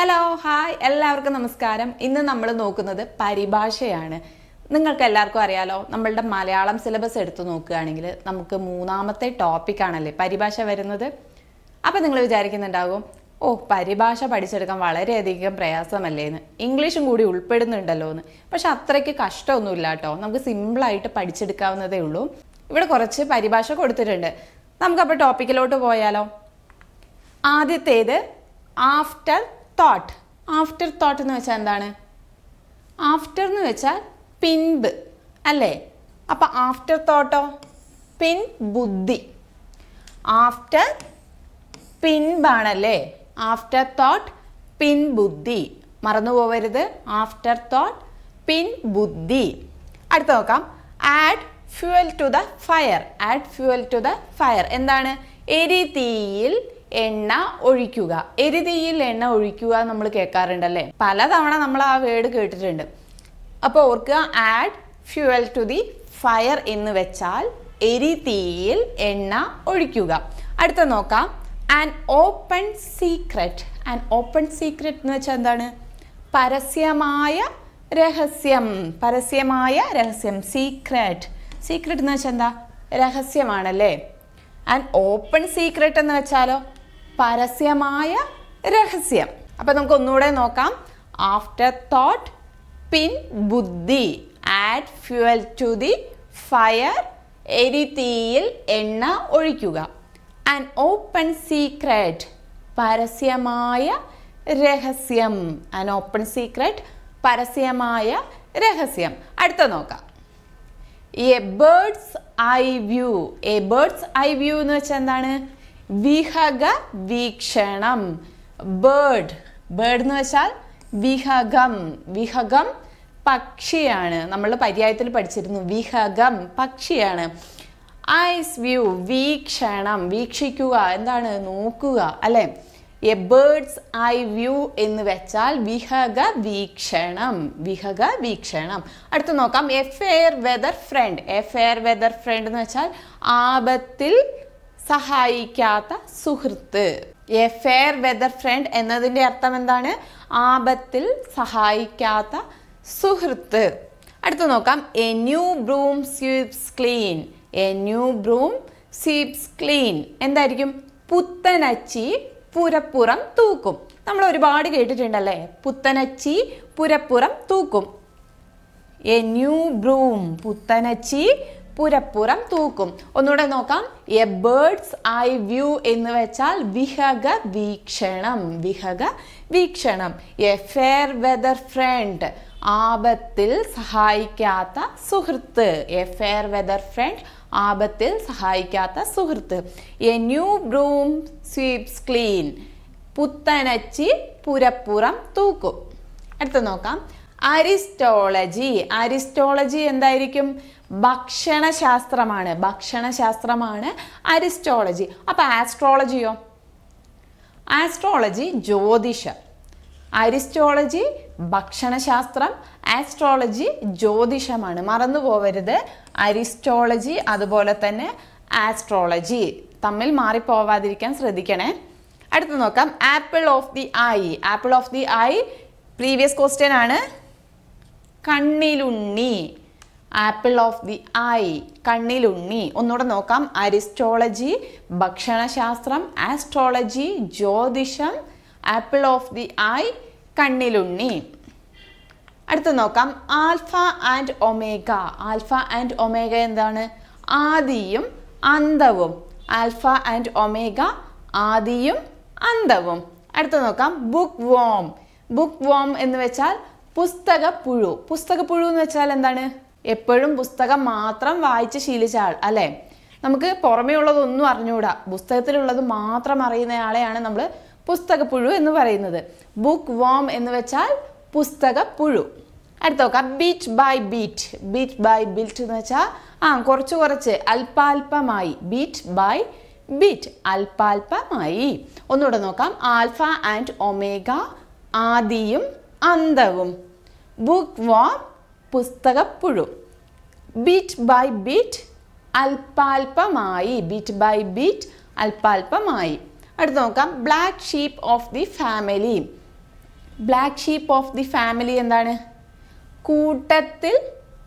Hello hi എല്ലാവർക്കും നമസ്കാരം. ഇന്ന് നമ്മൾ നോക്കുന്നത് പരിഭാഷയാണ്. നിങ്ങൾക്ക് എല്ലാവർക്കും അറിയാലോ നമ്മളുടെ മലയാളം സിലബസ് എടുത്തു നോക്കുകയാണെങ്കിൽ നമുക്ക് മൂന്നാമത്തെ ടോപ്പിക്കാണല്ലേ പരിഭാഷ വരുന്നത്. അപ്പോൾ നിങ്ങൾ വിചാരിക്കുന്നുണ്ടാകും ഓ പരിഭാഷ പഠിച്ചെടുക്കാൻ വളരെയധികം പ്രയാസമല്ലേ എന്ന്. ഇംഗ്ലീഷും കൂടി ഉൾപ്പെടുന്നുണ്ടല്ലോ എന്ന്. പക്ഷെ അത്രയ്ക്ക് കഷ്ടമൊന്നുമില്ല കേട്ടോ. നമുക്ക് സിമ്പിളായിട്ട് പഠിച്ചെടുക്കാവുന്നതേ ഉള്ളൂ. ഇവിടെ കുറച്ച് പരിഭാഷ കൊടുത്തിട്ടുണ്ട്. നമുക്കപ്പോൾ ടോപ്പിക്കിലോട്ട് പോയാലോ. ആദ്യത്തേത് ആഫ്റ്റർ തോട്ട് ആഫ്റ്റർ തോട്ട് എന്ന് വെച്ചാൽ എന്താണ്? ആഫ്റ്റർ എന്ന് വെച്ചാൽ പിൻപ് അല്ലേ? അപ്പം ആഫ്റ്റർ തോട്ടോ പിൻ ബുദ്ധി. ആഫ്റ്റർ പിൻപാണല്ലേ? ആഫ്റ്റർ തോട്ട് പിൻ ബുദ്ധി. മറന്നു പോവരുത്. ആഫ്റ്റർ തോട്ട് പിൻ ബുദ്ധി. അടുത്ത നോക്കാം. Add fuel to the fire add fuel to the fire എന്താണ്? എരിതീയിൽ എണ്ണ ഒഴിക്കുക. എരുതിയിൽ എണ്ണ ഒഴിക്കുക നമ്മൾ കേൾക്കാറുണ്ടല്ലേ? പലതവണ നമ്മൾ ആ വേർഡ് കേട്ടിട്ടുണ്ട്. അപ്പോൾ ഓർക്കുക add fuel to the fire എന്ന് വെച്ചാൽ എരിതീയിൽ എണ്ണ ഒഴിക്കുക. അടുത്ത നോക്കാം. An open secret an open secret എന്ന് വെച്ചാൽ എന്താണ്? പരസ്യമായ രഹസ്യം. പരസ്യമായ രഹസ്യം. സീക്രട്ട് സീക്രട്ട് എന്ന് വെച്ചാൽ എന്താ? രഹസ്യമാണല്ലേ? ആൻഡ് ഓപ്പൺ സീക്രട്ട് എന്ന് വെച്ചാലോ? പരസ്യമായ രഹസ്യം. അപ്പം നമുക്ക് ഒന്നുകൂടെ നോക്കാം. ആഫ്റ്റർ തോട്ട് പിൻ ബുദ്ധി. Add fuel to the fire എരിതീയിൽ എണ്ണ ഒഴിക്കുക. ആൻഡ് ഓപ്പൺ സീക്രട്ട് പരസ്യമായ രഹസ്യം. ആൻഡ് ഓപ്പൺ സീക്രട്ട് പരസ്യമായ രഹസ്യം. അടുത്ത നോക്കാം. A bird's eye view a bird's eye view എന്ന് വെച്ചാൽ എന്താണ്? വിഹക വീക്ഷണം. ബേർഡ് ബേർഡ് എന്ന് വെച്ചാൽ വിഹഗം. വിഹഗം പക്ഷിയാണ്. നമ്മൾ പര്യായത്തിൽ പഠിച്ചിരുന്നു. വിഹഗം പക്ഷിയാണ്. ഐസ് വ്യൂ വീക്ഷണം വീക്ഷിക്കുക എന്താണ്? നോക്കുക അല്ലേ? എ ബേർഡ്സ് ഐ വ്യൂ എന്ന് വെച്ചാൽ വിഹക വീക്ഷണം. വിഹക വീക്ഷണം. അടുത്ത് നോക്കാം. A fair weather friend a fair weather friend എന്ന് വെച്ചാൽ ആപത്തിൽ സഹായിക്കാത്ത സുഹൃത്ത്. എ ഫെയർ വെദർ ഫ്രണ്ട് എന്നതിന്റെ അർത്ഥം എന്താണ്? ആപത്തിൽ സഹായിക്കാത്ത സുഹൃത്ത്. അടുത്ത് നോക്കാം. A new broom sweeps clean a new broom sweeps clean എന്തായിരിക്കും? പുത്തനച്ചി പുരപ്പുറം തൂക്കും. നമ്മൾ ഒരുപാട് കേട്ടിട്ടുണ്ടല്ലേ? പുത്തനച്ചി പുരപ്പുറം തൂക്കും. എ ന്യൂ ബ്രൂം പുത്തനച്ചി പുരപ്പുറം തൂക്കും. ഒന്നുകൂടെ നോക്കാം. എ ബേർഡ്സ് ഐ വ്യൂ എന്ന് വെച്ചാൽ വിഹക വീക്ഷണം വിഹക വീക്ഷണം. എ ഫെയർ വെദർ ഫ്രണ്ട് ആപത്തിൽ സഹായിക്കാത്ത സുഹൃത്ത്. എ ഫെയർ വെദർ ഫ്രണ്ട് ആപത്തിൽ സഹായിക്കാത്ത സുഹൃത്ത്. A new broom sweeps clean പുത്തനച്ചി പുരപ്പുറം തൂക്കും. അടുത്ത് നോക്കാം. അരിസ്റ്റോളജി. അരിസ്റ്റോളജി എന്തായിരിക്കും? ഭക്ഷണശാസ്ത്രമാണ്. ഭക്ഷണശാസ്ത്രമാണ് അരിസ്റ്റോളജി. അപ്പോൾ ആസ്ട്രോളജിയോ? ആസ്ട്രോളജി ജ്യോതിഷം. അരിസ്റ്റോളജി ഭക്ഷണശാസ്ത്രം. ആസ്ട്രോളജി ജ്യോതിഷമാണ്. മറന്നു പോവരുത്. അരിസ്റ്റോളജി അതുപോലെ തന്നെ ആസ്ട്രോളജി. തമ്മിൽ മാറിപ്പോവാതിരിക്കാൻ ശ്രദ്ധിക്കണേ. അടുത്ത് നോക്കാം. Apple of the eye. Apple of the eye previous question ആണ്. കണ്ണിലുണ്ണി. ആപ്പിൾ ഓഫ് ദി ഐ കണ്ണിലുണ്ണി ഒന്നുകൂടെ നോക്കാം. അരിസ്റ്റോളജി ഭക്ഷണശാസ്ത്രം ആസ്ട്രോളജി ജ്യോതിഷം ആപ്പിൾ ഓഫ് ദി ഐ കണ്ണിലുണ്ണി അടുത്ത് നോക്കാം. Alpha and omega alpha and omega എന്താണ്? ആദിയും അന്തവും ആൽഫ ആൻഡ് ഒമേഗ ആദിയും അന്തവും അടുത്ത് നോക്കാം. ബുക്ക് വോം ബുക്ക് വോം എന്ന് വെച്ചാൽ പുസ്തക പുഴു പുസ്തക പുഴു എന്ന് വെച്ചാൽ എന്താണ്? എപ്പോഴും പുസ്തകം മാത്രം വായിച്ച് ശീലിച്ച ആൾ അല്ലേ? നമുക്ക് പുറമേ ഉള്ളതൊന്നും അറിഞ്ഞുകൂടാ. പുസ്തകത്തിലുള്ളത് മാത്രം അറിയുന്നയാളെയാണ് നമ്മൾ പുസ്തക പുഴു എന്ന് പറയുന്നത്. ബുക്ക് വോം എന്ന് വെച്ചാൽ പുസ്തക പുഴു അടുത്ത നോക്കാം. Bit by bit bit by bit എന്ന് വെച്ചാൽ ആ കുറച്ച് കുറച്ച്. അല്പാൽപമായി. ബീറ്റ് ബൈ ബീറ്റ് അല്പാൽപമായി. ഒന്നുകൂടെ നോക്കാം. ആൽഫ ആൻഡ് ഒമേഗ ആദിയും അന്തവും. ബുക്ക് വാം പുസ്തകപ്പുഴു. ബീറ്റ് ബൈ ബീറ്റ് അല്പാൽപമായി ബീറ്റ് ബൈ ബീറ്റ് അല്പാൽപമായി അടുത്ത് നോക്കാം. Black sheep of the family. Black sheep of the family എന്താണ്? കൂട്ടത്തിൽ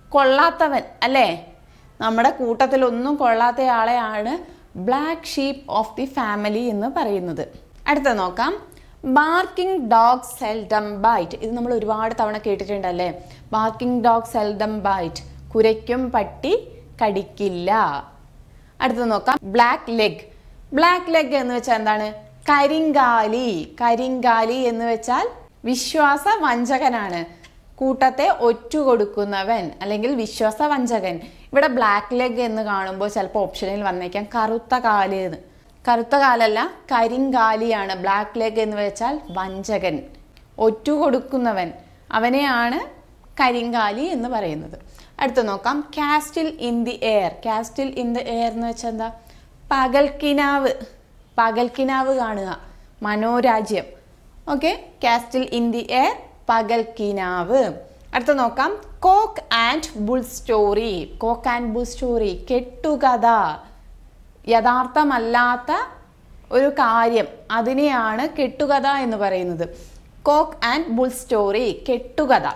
കൊള്ളാത്തവൻ അല്ലേ? നമ്മുടെ കൂട്ടത്തിൽ ഒന്നും കൊള്ളാത്തയാളെയാണ് black sheep of the family എന്ന് പറയുന്നത്. അടുത്ത നോക്കാം. ബാർക്കിംഗ് ഡോഗ് സെൽഡം ബൈറ്റ് ഇത് നമ്മൾ ഒരുപാട് തവണ കേട്ടിട്ടുണ്ടല്ലേ? ബാർക്കിംഗ് ഡോഗ് സെൽഡം ബൈറ്റ് കുരയ്ക്കും പട്ടി കടിക്കില്ല. അടുത്തത് നോക്കാം. ബ്ലാക്ക് ലെഗ് ബ്ലാക്ക് ലെഗ് എന്ന് വെച്ചാൽ എന്താണ്? കരിങ്കാലി. കരിങ്കാലി എന്ന് വെച്ചാൽ വിശ്വാസ വഞ്ചകനാണ്. കൂട്ടത്തെ ഒറ്റ കൊടുക്കുന്നവൻ അല്ലെങ്കിൽ വിശ്വാസ വഞ്ചകൻ. ഇവിടെ ബ്ലാക്ക് ലെഗ് എന്ന് കാണുമ്പോൾ ചിലപ്പോൾ ഓപ്ഷനിൽ വന്നേക്കാം. കറുത്ത കാൽ എന്ന്. കറുത്ത കാലല്ല കരിങ്കാലിയാണ് ബ്ലാക്ക് ലെഗ് എന്ന് വെച്ചാൽ വഞ്ചകൻ ഒറ്റുകൊടുക്കുന്നവൻ. അവനെയാണ് കരിങ്കാലി എന്ന് പറയുന്നത്. അടുത്ത നോക്കാം. Castle in the air castle in the air എന്ന് വെച്ചാൽ എന്താ? പകൽക്കിനാവ്. പകൽക്കിനാവ് കാണുക. Manorajyam. Okay castle in the air പകൽക്കിനാവ്. അടുത്ത നോക്കാം. Cock and bull story cock and bull story കെട്ടുകഥ. യഥാർത്ഥമല്ലാത്ത ഒരു കാര്യം അതിനെയാണ് കെട്ടുകഥ എന്ന് പറയുന്നത്. കോക്ക് ആൻഡ് ബുൾ സ്റ്റോറി കെട്ടുകഥ.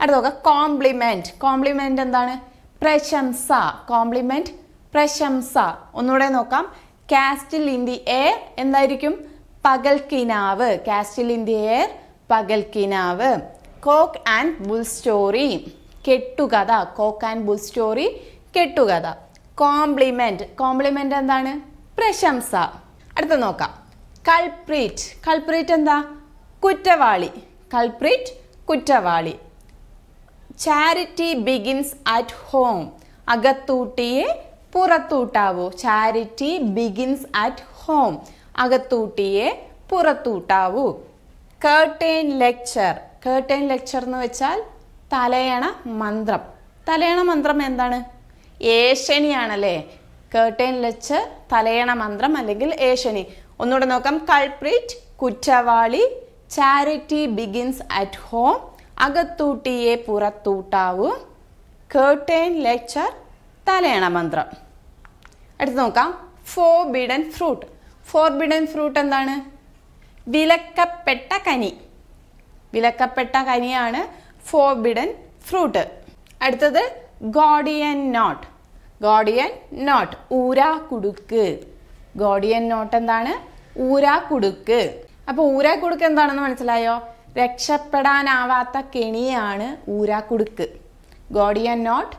അടുത്ത നോക്കാം. കോംപ്ലിമെന്റ് കോംപ്ലിമെന്റ് എന്താണ്? പ്രശംസ. കോംപ്ലിമെന്റ് പ്രശംസ. ഒന്നുകൂടെ നോക്കാം. കാസ്റ്റിൽ ഇൻ ദി എയർ എന്തായിരിക്കും? പകൽക്കിനാവ്. കാസ്റ്റിൽ ഇൻ ദി എയർ പകൽക്കിനാവ്. കോക്ക് ആൻഡ് ബുൾ സ്റ്റോറി കെട്ടുകഥ. കോക്ക് ആൻഡ് ബുൾ സ്റ്റോറി കെട്ടുകഥ. കോംപ്ലിമെന്റ്. കോംപ്ലിമെന്റ് എന്താണ്? പ്രശംസ. അടുത്ത നോക്കാം. കൾപ്രീറ്റ് കൾപ്രീറ്റ് എന്താ? കുറ്റവാളി. കൾപ്രീറ്റ് കുറ്റവാളി. Charity begins at home. അകത്തൂട്ടിയെ പുറത്തൂട്ടാവോ. Charity begins at home. അകത്തൂട്ടിയെ പുറത്തൂട്ടാവൂ. Curtain lecture. കേർട്ടേൻ lecture എന്ന് വെച്ചാൽ തലയണ മന്ത്രം. തലയണ മന്ത്രം എന്താണ്? ഏഷണിയാണല്ലേ കേട്ടേൻ ലെക്ചർ തലയണ മന്ത്രം അല്ലെങ്കിൽ ഏഷണി ഒന്നുകൂടെ നോക്കാം. കൾപ്രിറ്റ് കുറ്റവാളി ചാരിറ്റി ബിഗിൻസ് അറ്റ് ഹോം അകത്തൂട്ടിയെ പുറത്തൂട്ടാവൂ. കേട്ടേൻ ലെക്ചർ തലയണ മന്ത്രം. അടുത്ത് നോക്കാം. Forbidden fruit forbidden fruit എന്താണ്? വിലക്കപ്പെട്ട കനി. വിലക്കപ്പെട്ട കനിയാണ് ഫോർബിഡൻ ഫ്രൂട്ട് അടുത്തത് ഗോഡിയൻ നോട്ട് ഗോഡിയൻ നോട്ട് ഊരാ കുടുക്ക്. ഗോഡിയൻ നോട്ട് എന്താണ്? ഊരാ കുടുക്ക്. അപ്പോൾ ഊരാ കുടുക്ക് എന്താണെന്ന് മനസ്സിലായോ? രക്ഷപ്പെടാനാവാത്ത കെണിയാണ് ഊരാ കുടുക്ക്. ഗോഡിയൻ നോട്ട്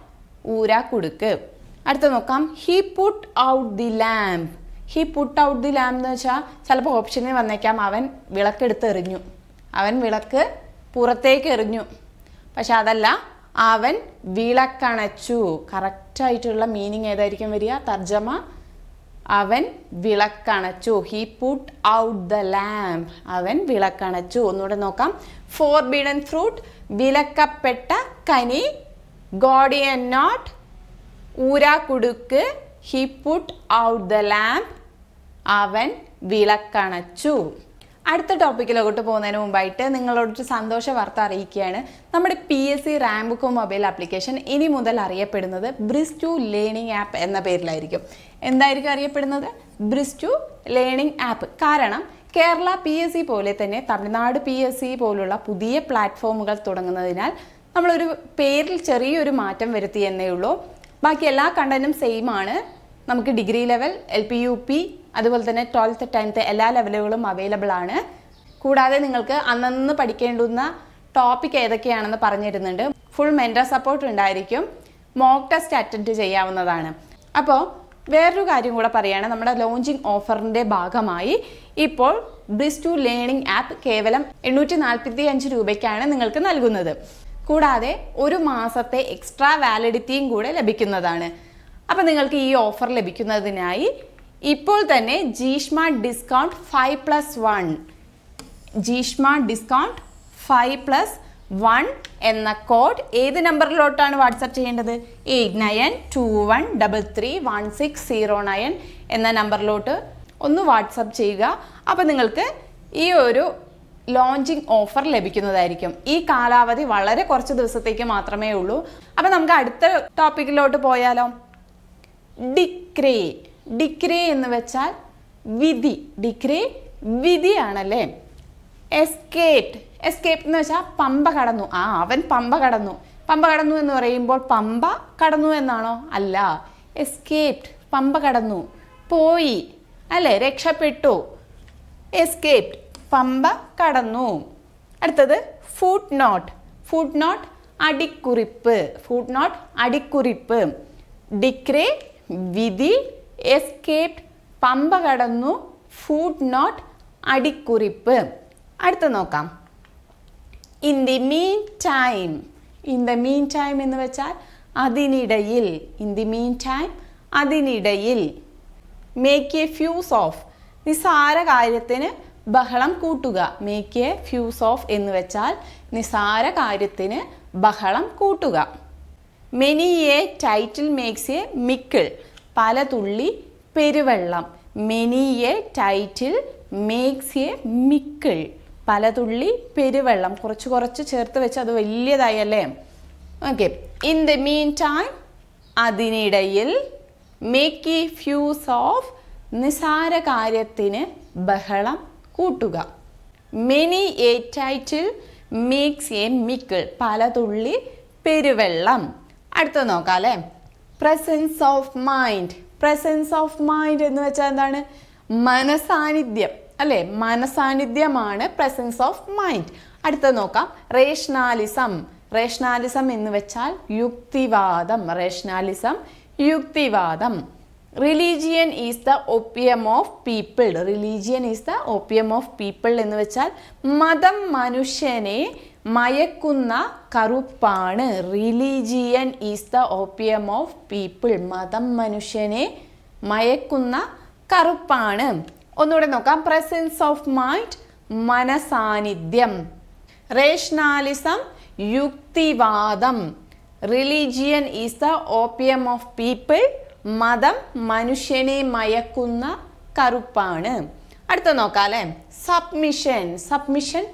ഊരാ കുടുക്ക്. അടുത്ത നോക്കാം. He put out the lamp he put out the lamp എന്ന് വെച്ചാൽ ചിലപ്പോൾ ഓപ്ഷനിൽ വന്നേക്കാം. അവൻ വിളക്കെടുത്ത് എറിഞ്ഞു. അവൻ വിളക്ക് പുറത്തേക്ക് എറിഞ്ഞു. പക്ഷെ അതല്ല അവൻ വിളക്കണച്ചു. കറക്റ്റായിട്ടുള്ള മീനിങ് ഏതായിരിക്കും വരിക? തർജമ അവൻ വിളക്കണച്ചു. He put out the lamp അവൻ വിളക്കണച്ചു. ഒന്നുകൂടെ നോക്കാം. ഫോർ ബീഡൻ ഫ്രൂട്ട് വിലക്കപ്പെട്ട കനി. Gordian knot ഊരാക്കുടുക്ക് he put out the lamp അവൻ വിളക്കണച്ചു. അടുത്ത ടോപ്പിക്കിലോട്ട് പോകുന്നതിന് മുമ്പായിട്ട് നിങ്ങളോടൊരു സന്തോഷ വാർത്ത അറിയിക്കുകയാണ്. നമ്മുടെ പി എസ് സി റാംബുക്കോ മൊബൈൽ ആപ്ലിക്കേഷൻ ഇനി മുതൽ അറിയപ്പെടുന്നത് ബ്രിസ്റ്റു ലേണിംഗ് ആപ്പ് എന്ന പേരിലായിരിക്കും. എന്തായിരിക്കും അറിയപ്പെടുന്നത്? ബ്രിസ്റ്റു ലേണിംഗ് ആപ്പ് കാരണം കേരള പി എസ് സി പോലെ തന്നെ തമിഴ്നാട് പി എസ് സി പോലുള്ള പുതിയ പ്ലാറ്റ്ഫോമുകൾ തുടങ്ങുന്നതിനാൽ നമ്മളൊരു പേരിൽ ചെറിയൊരു മാറ്റം വരുത്തി എന്നേ ഉള്ളൂ. ബാക്കി എല്ലാ കണ്ടന്റും സെയിം ആണ്. നമുക്ക് degree level L P U P അതുപോലെ തന്നെ ട്വൽത്ത് ടെൻത്ത് എല്ലാ ലെവലുകളും അവൈലബിൾ ആണ്. കൂടാതെ നിങ്ങൾക്ക് അന്നന്ന് പഠിക്കേണ്ടുന്ന ടോപ്പിക് ഏതൊക്കെയാണെന്ന് പറഞ്ഞു തരുന്നുണ്ട്. ഫുൾ മെന്റർ സപ്പോർട്ട് ഉണ്ടായിരിക്കും. മോക്ക് ടെസ്റ്റ് അറ്റൻഡ് ചെയ്യാവുന്നതാണ്. അപ്പോൾ വേറൊരു കാര്യം കൂടെ പറയുകയാണ് നമ്മുടെ ലോഞ്ചിങ് ഓഫറിന്റെ ഭാഗമായി ഇപ്പോൾ ബ്രിസ് ടു ലേണിംഗ് ആപ്പ് കേവലം എണ്ണൂറ്റി നാൽപ്പത്തി അഞ്ച് രൂപയ്ക്കാണ് നിങ്ങൾക്ക് നൽകുന്നത്. കൂടാതെ ഒരു മാസത്തെ എക്സ്ട്രാ വാലിഡിറ്റിയും കൂടെ ലഭിക്കുന്നതാണ്. അപ്പോൾ നിങ്ങൾക്ക് ഈ ഓഫർ ലഭിക്കുന്നതിനായി ഇപ്പോൾ തന്നെ Jeeshma discount five plus one Jeeshma discount five plus one എന്ന കോഡ് ഏത് നമ്പറിലോട്ടാണ് വാട്സപ്പ് ചെയ്യേണ്ടത്? Eight nine two one double three one six zero nine എന്ന നമ്പറിലോട്ട് ഒന്ന് വാട്സപ്പ് ചെയ്യുക. അപ്പോൾ നിങ്ങൾക്ക് ഈ ഒരു ലോഞ്ചിങ് ഓഫർ ലഭിക്കുന്നതായിരിക്കും. ഈ കാലാവധി വളരെ കുറച്ച് ദിവസത്തേക്ക് മാത്രമേ ഉള്ളൂ. അപ്പോൾ നമുക്ക് അടുത്ത ടോപ്പിക്കിലോട്ട് പോയാലോ? ഡിക്രേ ഡിക്രേ എന്ന് വെച്ചാൽ വിധി. ഡിക്രേ വിധിയാണല്ലേ? എസ്കേപ്ഡ് എസ്കേപ്പ് എന്ന് വെച്ചാൽ പമ്പ കടന്നു. ആ അവൻ പമ്പ കടന്നു. പമ്പ കടന്നു എന്ന് പറയുമ്പോൾ പമ്പ കടന്നു എന്നാണോ? അല്ല. എസ്കേപ്ഡ് പമ്പ കടന്നു. പോയി. അല്ലേ? രക്ഷപ്പെട്ടു. എസ്കേപ്ഡ് പമ്പ കടന്നു. അടുത്തത് ഫുഡ് നോട്ട് ഫുഡ് നോട്ട് അടിക്കുറിപ്പ്. ഫുഡ് നോട്ട് അടിക്കുറിപ്പ്. ഡിക്രേ വിധി എസ്കേപ്ഡ് പമ്പ കടന്നു ഫുഡ് നോട്ട് അടിക്കുറിപ്പ്. അടുത്ത നോക്കാം. In the meantime in the meantime എന്ന് വെച്ചാൽ അതിനിടയിൽ ഇൻ ദി മീൻ ടൈം അതിനിടയിൽ. മേക്ക് എ ഫ്യൂസ് ഓഫ് നിസാര കാര്യത്തിന് ബഹളം കൂട്ടുക. മേക്ക് എ ഫ്യൂസ് ഓഫ് എന്ന് വെച്ചാൽ നിസാര കാര്യത്തിന് ബഹളം കൂട്ടുക. Many a little makes a mickle പല തുള്ളി പെരുവെള്ളം. Many a little makes a mickle. പല തുള്ളി പെരുവെള്ളം. കുറച്ച് കുറച്ച് ചേർത്ത് വെച്ച് അത് വലിയതായി അല്ലേ? Okay in the meantime അതിനിടയിൽ മേക്ക് എ ഫ്യൂസ് ഓഫ് നിസാര കാര്യത്തിന് ബഹളം കൂട്ടുക. Many a little makes a mickle പല തുള്ളി പെരുവെള്ളം. അടുത്ത നോക്കാം അല്ലേ? Presence of mind presence of mind എന്ന് വെച്ചാൽ എന്താണ്? മനസാന്നിധ്യം. അല്ലേ? മനസാന്നിധ്യമാണ് പ്രസൻസ് ഓഫ് മൈൻഡ് അടുത്ത നോക്കാം. റേഷണാലിസം റേഷണാലിസം എന്ന് വെച്ചാൽ യുക്തിവാദം. Rationalism യുക്തിവാദം. Religion is the opium of people religion is the opium of people എന്ന് വെച്ചാൽ മതം മനുഷ്യനെ മയക്കുന്ന കറുപ്പാണ്. Religion is the opium of people. മതം മനുഷ്യനെ മയക്കുന്ന കറുപ്പാണ്. ഒന്നുകൂടെ നോക്കാം. പ്രസൻസ് ഓഫ് മൈൻഡ് മനസാന്നിധ്യം. Rationalism യുക്തിവാദം. Religion is the opium of people മതം മനുഷ്യനെ മയക്കുന്ന കറുപ്പാണ്. അടുത്ത നോക്കാം അല്ലേ? സബ്മിഷൻ സബ്മിഷൻ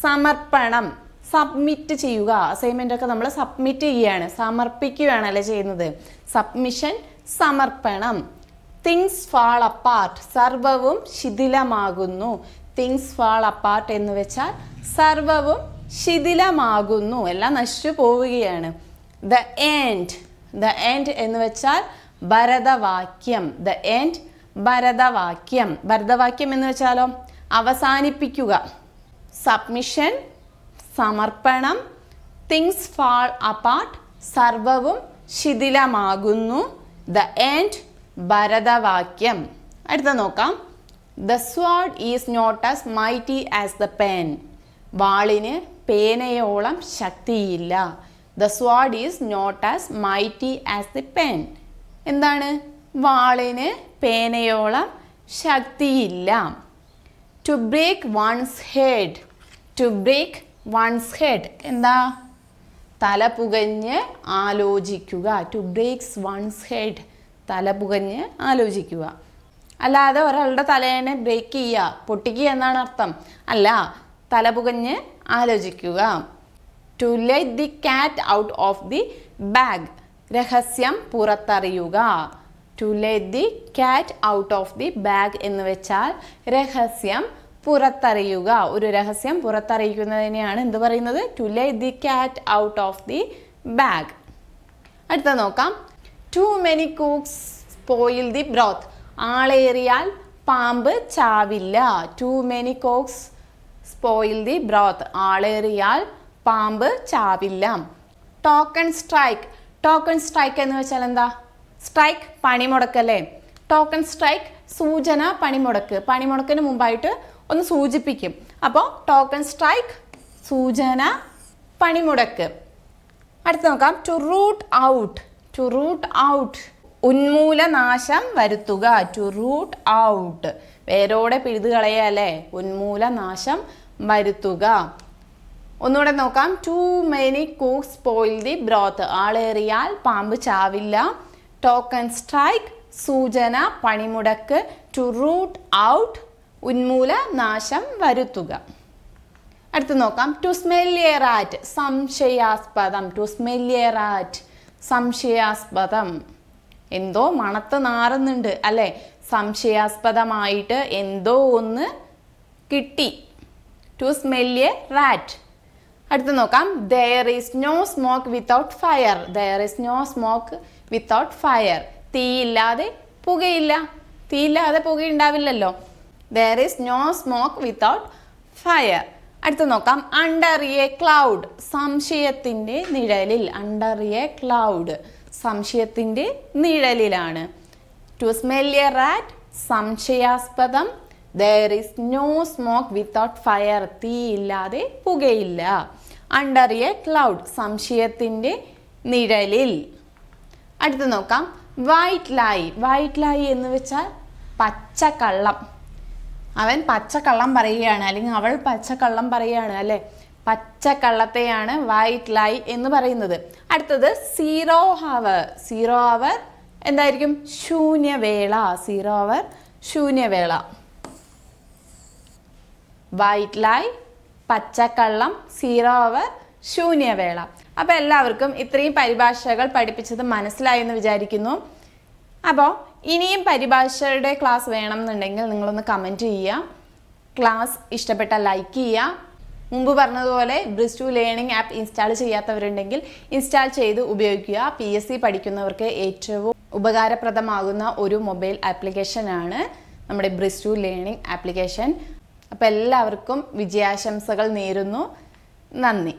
സമർപ്പണം. സബ്മിറ്റ് ചെയ്യുക. അസൈൻമെന്റ് ഒക്കെ നമ്മൾ സബ്മിറ്റ് ചെയ്യുകയാണ്. സമർപ്പിക്കുകയാണ് അല്ലേ ചെയ്യുന്നത്? സബ്മിഷൻ സമർപ്പണം. തിങ്സ് ഫാൾ അപ്പാർട്ട് സർവവും ശിഥിലമാകുന്നു. തിങ്സ് ഫാൾ അപ്പാർട്ട് എന്ന് വെച്ചാൽ സർവവും ശിഥിലമാകുന്നു. എല്ലാം നശിച്ചു പോവുകയാണ്. ദ എൻഡ് ദ എൻഡ് എന്ന് വെച്ചാൽ ഭരതവാക്യം. The end ഭരതവാക്യം. ഭരതവാക്യം എന്ന് വെച്ചാലോ? അവസാനിപ്പിക്കുക. സബ്മിഷൻ സമർപ്പണം. തിങ്സ് ഫാൾ അപ്പാർട്ട് സർവവും ശിഥിലമാകുന്നു. The end ഭരതവാക്യം. അടുത്ത നോക്കാം. The sword is not as mighty as the pen വാളിന് പേനയോളം ശക്തിയില്ല. The sword is not as mighty as the pen എന്താണ്? വാളിന് പേനയോളം ശക്തിയില്ല. To break one's head to break one's head എന്താ? തല പുകഞ്ഞ് ആലോചിക്കുക. ടു ബ്രേക്സ് വൺസ് ഹെഡ് തല പുകഞ്ഞ് ആലോചിക്കുക. അല്ലാതെ ഒരാളുടെ തലേനെ ബ്രേക്ക് ചെയ്യുക പൊട്ടിക്കുക എന്നാണ് അർത്ഥം. അല്ല തല പുകഞ്ഞ് ആലോചിക്കുക. To let the cat out of the bag രഹസ്യം പുറത്തറിയുക. To let the cat out of the bag എന്ന് വെച്ചാൽ രഹസ്യം പുറത്തറിയുക. ഒരു രഹസ്യം പുറത്തറിയിക്കുന്നതിനെയാണ് എന്ത് പറയുന്നത്? To let the cat out of the bag അടുത്ത നോക്കാം. Too many cooks spoil the broth ആളേറിയാൽ പാമ്പ് ചാവില്ല. Too many cooks spoil the broth ആളേറിയാൽ പാമ്പ് ചാവില്ല. ടോക്കൺ സ്ട്രൈക്ക് ടോക്കൺ സ്ട്രൈക്ക് എന്ന് വെച്ചാൽ എന്താ? സ്ട്രൈക്ക് പണിമുടക്കല്ലേ? ടോക്കൺ സ്ട്രൈക്ക് സൂചന പണിമുടക്ക്. പണിമുടക്കിന് മുമ്പായിട്ട് ഒന്ന് സൂചിപ്പിക്കും. അപ്പോൾ ടോക്കൺ സ്ട്രൈക്ക് സൂചന പണിമുടക്ക്. അടുത്ത് നോക്കാം. To root out to root out ഉന്മൂലനാശം വരുത്തുക ടു റൂട്ട് ഔട്ട് വേരോടെ പിഴുതു അല്ലേ? ഉന്മൂലനാശം വരുത്തുക. ഒന്നുകൂടെ നോക്കാം. Too many cook spoil the broth ആളേറിയാൽ പാമ്പ് ചാവില്ല. ടോക്കൺ സ്ട്രൈക്ക് സൂചന പണിമുടക്ക്. ടു റൂട്ട് ഔട്ട് ഉന്മൂല നാശം വരുത്തുക. അടുത്ത് നോക്കാം. ടു സ്മെല്ലിയറാറ്റ് സംശയാസ്പദം. ടു സ്മെല്ലിയറാറ്റ് സംശയാസ്പദം. എന്തോ മണത്ത് നാറുന്നുണ്ട് അല്ലേ? സംശയാസ്പദമായിട്ട് എന്തോ ഒന്ന് കിട്ടി. ടു സ്മെല്ലിയ റാറ്റ് അടുത്ത് നോക്കാം. There is no smoke without fire there is no smoke without fire തീയില്ലാതെ പുകയില്ല. തീയില്ലാതെ പുകയുണ്ടാവില്ലല്ലോ. There is no smoke without fire അടുത്ത് നോക്കാം. അണ്ടർ എ ക്ലൗഡ് സംശയത്തിന്റെ നിഴലിൽ. അണ്ടർ എ ക്ലൗഡ് സംശയത്തിന്റെ നിഴലിലാണ്. To smell a rat സംശയാസ്പദം. There is no smoke without fire തീയില്ലാതെ പുകയില്ല. Under a cloud സംശയത്തിന്റെ നിഴലിൽ. അടുത്ത് നോക്കാം. വൈറ്റ് ലായി വൈറ്റ് ലായി എന്ന് വെച്ചാൽ പച്ചക്കള്ളം. അവൻ പച്ചക്കള്ളം പറയുകയാണ് അല്ലെങ്കിൽ അവൾ പച്ചക്കള്ളം പറയുകയാണ് അല്ലേ? പച്ചക്കള്ളത്തെയാണ് വൈറ്റ് ലൈ എന്ന് പറയുന്നത്. അടുത്തത് സീറോ ഹവർ സീറോ അവർ എന്തായിരിക്കും? ശൂന്യവേള. സീറോ അവർ ശൂന്യവേള. വൈറ്റ് ലൈ പച്ചക്കള്ളം സീറോ അവർ ശൂന്യവേള. അപ്പോൾ എല്ലാവർക്കും ഇത്രയും പരിഭാഷകൾ പഠിപ്പിച്ചത് മനസ്സിലായി എന്ന് വിചാരിക്കുന്നു. അപ്പോൾ ഇനിയും പരിഭാഷയുടെ ക്ലാസ് വേണം എന്നുണ്ടെങ്കിൽ നിങ്ങളൊന്ന് കമന്റ് ചെയ്യുക. ക്ലാസ് ഇഷ്ടപ്പെട്ട ലൈക്ക് ചെയ്യുക. മുമ്പ് പറഞ്ഞതുപോലെ ബ്രിസ് ടു ലേണിംഗ് ആപ്പ് ഇൻസ്റ്റാൾ ചെയ്യാത്തവരുണ്ടെങ്കിൽ ഇൻസ്റ്റാൾ ചെയ്ത് ഉപയോഗിക്കുക. പി എസ് സി പഠിക്കുന്നവർക്ക് ഏറ്റവും ഉപകാരപ്രദമാകുന്ന ഒരു മൊബൈൽ ആപ്ലിക്കേഷനാണ് നമ്മുടെ ബ്രിസ് ടു ലേണിംഗ് ആപ്ലിക്കേഷൻ അപ്പോൾ എല്ലാവർക്കും വിജയാശംസകൾ നേരുന്നു. നന്ദി.